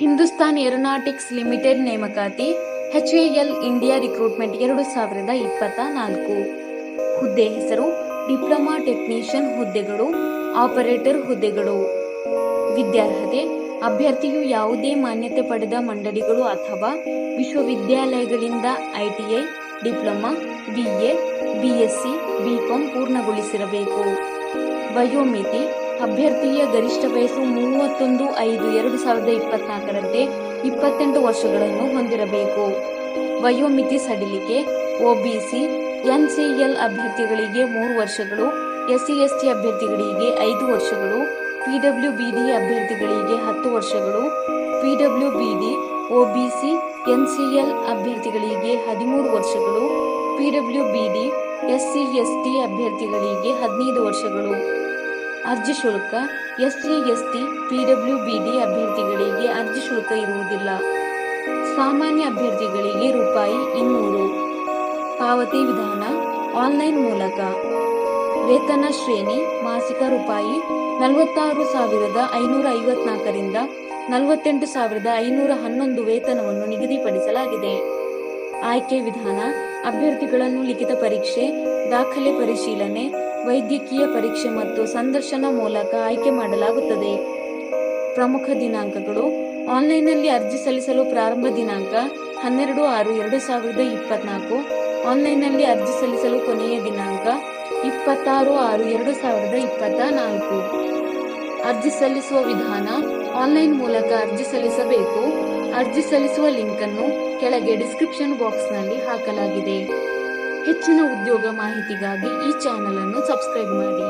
Hindustan Aeronautics Limited ನೇಮಕಾತಿ H L India recruitment ಎರಡು ಸಾವಿರದ ಇಪ್ಪತ್ತ ನಾಲ್ಕು ಹುದ್ದೆ ಹೆಸರು ಡಿಪ್ಲೊಮಾ ಟೆಕ್ನಿಷಿಯನ್ ಹುದ್ದೆಗಳು, ಆಪರೇಟರ್ ಹುದ್ದೆಗಳು. ವಿದ್ಯಾರ್ಹತೆ, ಅಭ್ಯರ್ಥಿಯು ಯಾವುದೇ ಮಾನ್ಯತೆ ಪಡೆದ ಮಂಡಳಿಗಳು ಅಥವಾ ವಿಶ್ವವಿದ್ಯಾಲಯಗಳಿಂದ ITI diploma BA BSc BCom ಪೂರ್ಣಗೊಳಿಸಿರಬೇಕು. ವಯೋಮಿತಿ ಅಭ್ಯರ್ಥಿಯ ಗರಿಷ್ಠ ವಯಸ್ಸು ಮೂವತ್ತೊಂದು, ಐದು, ಎರಡು ಸಾವಿರದ ಇಪ್ಪತ್ನಾಲ್ಕರಂತೆ ಇಪ್ಪತ್ತೆಂಟು ವರ್ಷಗಳನ್ನು ಹೊಂದಿರಬೇಕು. ವಯೋಮಿತಿ ಸಡಿಲಿಕೆ, ಒಬಿಸಿ, ಎನ್ಸಿಎಲ್ ಅಭ್ಯರ್ಥಿಗಳಿಗೆ ಮೂರು ವರ್ಷಗಳು ಎಸ್ಸಿ ಎಸ್ಟಿ ಅಭ್ಯರ್ಥಿಗಳಿಗೆ ಐದು ವರ್ಷಗಳು ಪಿಡಬ್ಲ್ಯೂ ಬಿಡಿ ಅಭ್ಯರ್ಥಿಗಳಿಗೆ ಹತ್ತು ವರ್ಷಗಳು ಪಿಡಬ್ಲ್ಯೂ ಬಿಡಿ ಒಬಿಸಿ, ಎನ್ಸಿಎಲ್ ಅಭ್ಯರ್ಥಿಗಳಿಗೆ ಹದಿಮೂರು ವರ್ಷಗಳು ಪಿಡಬ್ಲ್ಯೂ ಬಿಡಿ ಎಸ್ಸಿ ಎಸ್ಟಿ ಅಭ್ಯರ್ಥಿಗಳಿಗೆ ಹದಿನೈದು ವರ್ಷಗಳು. ಅರ್ಜಿ ಶುಲ್ಕ, ಎಸ್ಸಿ, ಎಸ್ಟಿ ಪಿಡಬ್ಲ್ಯೂ ಬಿಡಿ ಅಭ್ಯರ್ಥಿಗಳಿಗೆ ಅರ್ಜಿ ಶುಲ್ಕ ಇರುವುದಿಲ್ಲ. ಸಾಮಾನ್ಯ ಅಭ್ಯರ್ಥಿಗಳಿಗೆ ರೂಪಾಯಿ ಇನ್ನೂರು. ಪಾವತಿ ವಿಧಾನ ಆನ್ಲೈನ್ ಮೂಲಕ. ವೇತನ ಶ್ರೇಣಿ, ಮಾಸಿಕ ರೂಪಾಯಿ ನಲವತ್ತಾರು ಸಾವಿರದ ಐನೂರ ಐವತ್ನಾಲ್ಕರಿಂದ ನಲವತ್ತೆಂಟು ಸಾವಿರದ ಐನೂರ ಹನ್ನೊಂದು ವೇತನವನ್ನು ನಿಗದಿಪಡಿಸಲಾಗಿದೆ. ಆಯ್ಕೆ ವಿಧಾನ, ಅಭ್ಯರ್ಥಿಗಳನ್ನು ಲಿಖಿತ ಪರೀಕ್ಷೆ, ದಾಖಲೆ ಪರಿಶೀಲನೆ ವೈದ್ಯಕೀಯ ಪರೀಕ್ಷೆ ಮತ್ತು ಸಂದರ್ಶನ ಮೂಲಕ ಆಯ್ಕೆ ಮಾಡಲಾಗುತ್ತದೆ. ಪ್ರಮುಖ ದಿನಾಂಕಗಳು. ಆನ್ಲೈನ್ನಲ್ಲಿ ಅರ್ಜಿ ಸಲ್ಲಿಸಲು ಪ್ರಾರಂಭ ದಿನಾಂಕ ಹನ್ನೆರಡು ಆರು ಎರಡು ಸಾವಿರದ ಇಪ್ಪತ್ನಾಲ್ಕು. ಆನ್ಲೈನ್ನಲ್ಲಿ ಅರ್ಜಿ ಸಲ್ಲಿಸಲು ಕೊನೆಯ ದಿನಾಂಕ ಇಪ್ಪತ್ತಾರು ಆರು ಎರಡು ಸಾವಿರದ ಇಪ್ಪತ್ತ ನಾಲ್ಕು ಅರ್ಜಿ ಸಲ್ಲಿಸುವ ವಿಧಾನ. ಆನ್ಲೈನ್ ಮೂಲಕ ಅರ್ಜಿ ಸಲ್ಲಿಸಬೇಕು. ಅರ್ಜಿ ಸಲ್ಲಿಸುವ ಲಿಂಕನ್ನು ಕೆಳಗೆ ಡಿಸ್ಕ್ರಿಪ್ಷನ್ ಬಾಕ್ಸ್ನಲ್ಲಿ ಹಾಕಲಾಗಿದೆ. ಹೆಚ್ಚಿನ ಉದ್ಯೋಗ ಮಾಹಿತಿಗಾಗಿ ಈ ಚಾನೆಲ್ ಅನ್ನು ಸಬ್ಸ್ಕ್ರೈಬ್ ಮಾಡಿ.